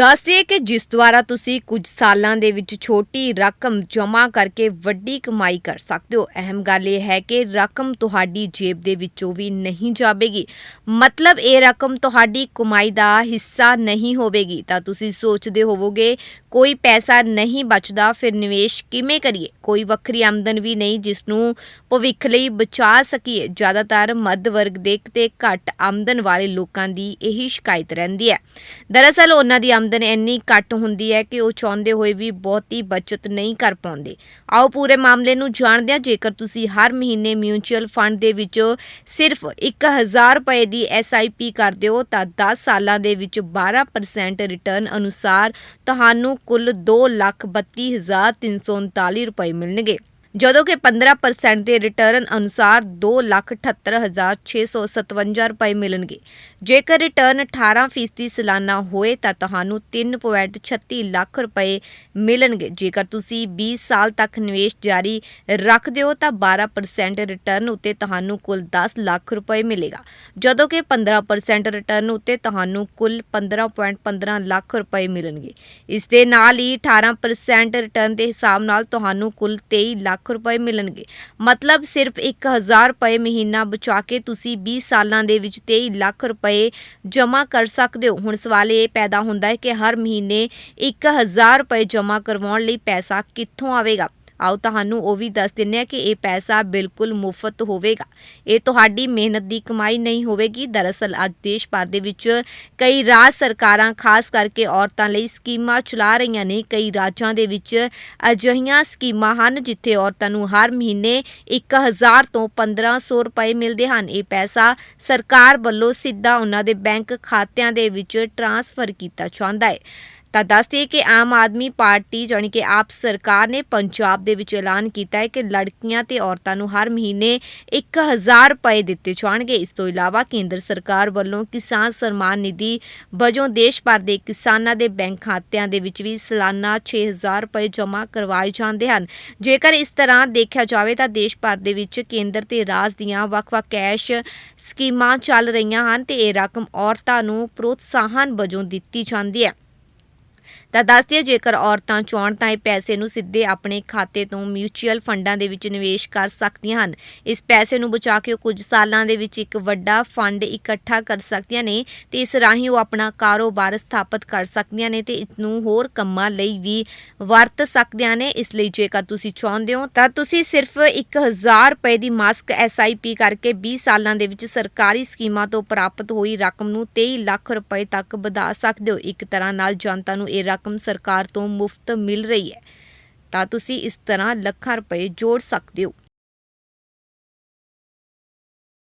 ਦੱਸਦੇ ਕਿ ਜਿਸ ਦੁਆਰਾ ਤੁਸੀਂ ਕੁਝ ਸਾਲਾਂ ਦੇ ਵਿੱਚ ਛੋਟੀ ਰਕਮ ਜਮ੍ਹਾਂ ਕਰਕੇ ਵੱਡੀ ਕਮਾਈ ਕਰ ਸਕਦੇ ਹੋ, ਅਹਿਮ ਗੱਲ ਇਹ ਹੈ ਕਿ ਰਕਮ ਤੁਹਾਡੀ ਜੇਬ ਦੇ ਵਿੱਚੋਂ ਵੀ ਨਹੀਂ ਜਾਵੇਗੀ। ਮਤਲਬ ਇਹ ਰਕਮ ਤੁਹਾਡੀ ਕਮਾਈ ਦਾ ਹਿੱਸਾ ਨਹੀਂ ਹੋਵੇਗੀ। ਤਾਂ ਤੁਸੀਂ ਸੋਚਦੇ ਹੋਵੋਗੇ, ਕੋਈ ਪੈਸਾ ਨਹੀਂ ਬਚਦਾ, ਫਿਰ ਨਿਵੇਸ਼ ਕਿਵੇਂ ਕਰੀਏ? ਕੋਈ ਵੱਖਰੀ ਆਮਦਨ ਵੀ ਨਹੀਂ ਜਿਸ ਨੂੰ ਭਵਿੱਖ ਲਈ ਬਚਾ ਸਕੀਏ। ਜ਼ਿਆਦਾਤਰ ਮੱਧ ਵਰਗ ਦੇ ਤੇ ਘੱਟ ਆਮਦਨ ਵਾਲੇ ਲੋਕਾਂ ਦੀ ਇਹੀ ਸ਼ਿਕਾਇਤ ਰਹਿੰਦੀ ਹੈ। ਦਰਅਸਲ, ਉਹਨਾਂ ਦੀ ਆਮਦਨ ਇੰਨੀ ਘੱਟ ਹੁੰਦੀ ਹੈ ਕਿ ਉਹ ਚਾਹੁੰਦੇ ਹੋਏ ਵੀ ਬਹੁਤੀ ਬਚਤ ਨਹੀਂ ਕਰ ਪਾਉਂਦੇ। ਆਓ ਪੂਰੇ ਮਾਮਲੇ ਨੂੰ ਜਾਣਦੇ ਹਾਂ। ਜੇਕਰ ਤੁਸੀਂ ਹਰ ਮਹੀਨੇ ਮਿਊਚੁਅਲ ਫੰਡ ਦੇ ਵਿੱਚ ਸਿਰਫ 1000 ਰੁਪਏ ਦੀ ਐਸਆਈਪੀ ਕਰਦੇ ਹੋ, ਤਾਂ 10 ਸਾਲਾਂ ਦੇ ਵਿੱਚ 12% ਰਿਟਰਨ ਅਨੁਸਾਰ ਤੁਹਾਨੂੰ ਕੁੱਲ 232339 ਰੁਪਏ ਮਿਲਣਗੇ। ਜਦੋਂ ਕਿ 15% ਦੇ ਰਿਟਰਨ ਅਨੁਸਾਰ 278657 ਰੁਪਏ ਮਿਲਣਗੇ। ਜੇਕਰ ਰਿਟਰਨ 18% ਸਾਲਾਨਾ ਹੋਏ ਤਾਂ ਤੁਹਾਨੂੰ 3.36 ਲੱਖ ਰੁਪਏ ਮਿਲਣਗੇ। ਜੇਕਰ ਤੁਸੀਂ 20 ਸਾਲ ਤੱਕ ਨਿਵੇਸ਼ ਜਾਰੀ ਰੱਖਦੇ ਹੋ ਤਾਂ 12% ਰਿਟਰਨ ਉੱਤੇ ਤੁਹਾਨੂੰ ਕੁੱਲ 10 ਲੱਖ ਰੁਪਏ ਮਿਲੇਗਾ। ਜਦੋਂ ਕਿ 15% ਰਿਟਰਨ ਉੱਤੇ ਤੁਹਾਨੂੰ ਕੁੱਲ 15.15 ਲੱਖ ਰੁਪਏ ਮਿਲਣਗੇ। ਇਸ ਦੇ ਨਾਲ ਹੀ 18% ਰਿਟਰਨ ਦੇ ਹਿਸਾਬ ਨਾਲ ਤੁਹਾਨੂੰ ਕੁੱਲ 23 ਲੱਖ ਲੱਖ ਰੁਪਏ ਮਿਲਣਗੇ। ਮਤਲਬ ਸਿਰਫ 1000 ਰੁਪਏ ਮਹੀਨਾ ਬਚਾ ਕੇ ਤੁਸੀਂ 20 ਸਾਲਾਂ ਦੇ ਵਿੱਚ 23 ਲੱਖ ਰੁਪਏ ਜਮ੍ਹਾਂ ਕਰ ਸਕਦੇ ਹੋ। ਹੁਣ ਸਵਾਲ ਇਹ ਪੈਦਾ ਹੁੰਦਾ ਹੈ ਕਿ ਹਰ ਮਹੀਨੇ 1000 ਰੁਪਏ ਜਮ੍ਹਾਂ ਕਰਵਾਉਣ ਲਈ ਪੈਸਾ ਕਿੱਥੋਂ ਆਵੇਗਾ? ਆਓ ਤੁਹਾਨੂੰ ਉਹ ਵੀ ਦੱਸ ਦਿੰਨੇ ਆ ਕਿ ਇਹ ਪੈਸਾ ਬਿਲਕੁਲ ਮੁਫਤ ਹੋਵੇਗਾ। ਇਹ ਤੁਹਾਡੀ ਮਿਹਨਤ ਦੀ ਕਮਾਈ ਨਹੀਂ ਹੋਵੇਗੀ। ਦਰਅਸਲ ਅੱਜ ਦੇਸ਼ ਭਰ ਦੇ ਵਿੱਚ ਕਈ ਰਾਜ ਸਰਕਾਰਾਂ, ਖਾਸ ਕਰਕੇ ਔਰਤਾਂ ਲਈ ਸਕੀਮਾਂ ਚਲਾ ਰਹੀਆਂ ਨੇ। ਕਈ ਰਾਜਾਂ ਦੇ ਵਿੱਚ ਅਜਿਹੀਆਂ ਸਕੀਮਾਂ ਹਨ ਜਿੱਥੇ ਔਰਤਾਂ ਨੂੰ ਹਰ ਮਹੀਨੇ 1000 ਤੋਂ 1500 ਰੁਪਏ ਮਿਲਦੇ ਹਨ। ਇਹ ਪੈਸਾ ਸਰਕਾਰ ਵੱਲੋਂ ਸਿੱਧਾ ਉਹਨਾਂ ਦੇ ਬੈਂਕ ਖਾਤਿਆਂ ਦੇ ਵਿੱਚ ਟ੍ਰਾਂਸਫਰ ਕੀਤਾ ਜਾਂਦਾ ਹੈ। ਤਾਂ ਦੱਸਦੇ ਕਿ ਆਮ ਆਦਮੀ ਪਾਰਟੀ ਜਾਣੀ ਕਿ ਆਪ ਸਰਕਾਰ ਨੇ ਪੰਜਾਬ ਦੇ ਵਿੱਚ ਐਲਾਨ ਕੀਤਾ ਹੈ ਕਿ ਲੜਕੀਆਂ ਤੇ ਔਰਤਾਂ ਨੂੰ ਹਰ ਮਹੀਨੇ 1000 ਰੁਪਏ ਦਿੱਤੇ ਜਾਣਗੇ। ਇਸ ਤੋਂ ਇਲਾਵਾ ਕੇਂਦਰ ਸਰਕਾਰ ਵੱਲੋਂ ਕਿਸਾਨ ਸਨਮਾਨ ਨਿਧੀ ਵਜੋਂ ਦੇਸ਼ ਭਰ ਦੇ ਕਿਸਾਨਾਂ ਦੇ ਬੈਂਕ ਖਾਤਿਆਂ ਦੇ ਵਿੱਚ ਵੀ ਸਾਲਾਨਾ 6000 ਰੁਪਏ ਜਮ੍ਹਾਂ ਕਰਵਾਏ ਜਾਂਦੇ ਹਨ। ਜੇਕਰ ਇਸ ਤਰ੍ਹਾਂ ਦੇਖਿਆ ਜਾਵੇ ਤਾਂ ਦੇਸ਼ ਭਰ ਦੇ ਵਿੱਚ ਕੇਂਦਰ ਤੇ ਰਾਜ ਦੀਆਂ ਵੱਖ-ਵੱਖ ਕੈਸ਼ ਸਕੀਮਾਂ ਚੱਲ ਰਹੀਆਂ ਹਨ ਤੇ ਇਹ ਰਕਮ ਔਰਤਾਂ ਨੂੰ ਪ੍ਰੋਤਸਾਹਨ ਵਜੋਂ ਦਿੱਤੀ ਜਾਂਦੀ ਹੈ। ਤਾਂ ਦੱਸਦੀ ਜੇਕਰ ਔਰਤਾਂ ਚਾਹਣ ਤਾਂ ਇਹ ਪੈਸੇ ਨੂੰ ਸਿੱਧੇ ਆਪਣੇ ਖਾਤੇ ਤੋਂ ਮਿਊਚੁਅਲ ਫੰਡਾਂ ਦੇ ਵਿੱਚ ਨਿਵੇਸ਼ ਕਰ ਸਕਦੀਆਂ ਹਨ। ਇਸ ਪੈਸੇ ਨੂੰ ਬਚਾ ਕੇ ਉਹ ਕੁਝ ਸਾਲਾਂ ਦੇ ਵਿੱਚ ਇੱਕ ਵੱਡਾ ਫੰਡ ਇਕੱਠਾ ਕਰ ਸਕਦੀਆਂ ਨੇ ਤੇ ਇਸ ਰਾਹੀਂ ਉਹ ਆਪਣਾ ਕਾਰੋਬਾਰ ਸਥਾਪਿਤ ਕਰ ਸਕਦੀਆਂ ਨੇ ਤੇ ਇਸ ਨੂੰ ਹੋਰ ਕੰਮਾਂ ਲਈ ਵੀ ਵਰਤ ਸਕਦੀਆਂ ਨੇ। ਇਸ ਲਈ ਜੇਕਰ ਤੁਸੀਂ ਚਾਹੁੰਦੇ ਹੋ ਤਾਂ ਤੁਸੀਂ ਸਿਰਫ 1000 ਰੁਪਏ ਦੀ ਮਾਸਕ ਐਸਆਈਪੀ ਕਰਕੇ 20 ਸਾਲਾਂ ਦੇ ਵਿੱਚ ਸਰਕਾਰੀ ਸਕੀਮਾਂ ਤੋਂ ਪ੍ਰਾਪਤ ਹੋਈ ਰਕਮ ਨੂੰ 23 ਲੱਖ ਰੁਪਏ ਤੱਕ ਵਧਾ ਸਕਦੇ ਹੋ। ਇੱਕ ਤਰ੍ਹਾਂ ਨਾਲ ਜਨਤਾ ਨੂੰ ਇਹ ਰਕਮ ਸਰਕਾਰ ਤੋਂ ਮੁਫਤ ਮਿਲ ਰਹੀ ਹੈ। ਤਾਂ ਤੁਸੀਂ ਇਸ ਤਰ੍ਹਾਂ ਲੱਖਾਂ ਰੁਪਏ ਜੋੜ ਸਕਦੇ ਹੋ।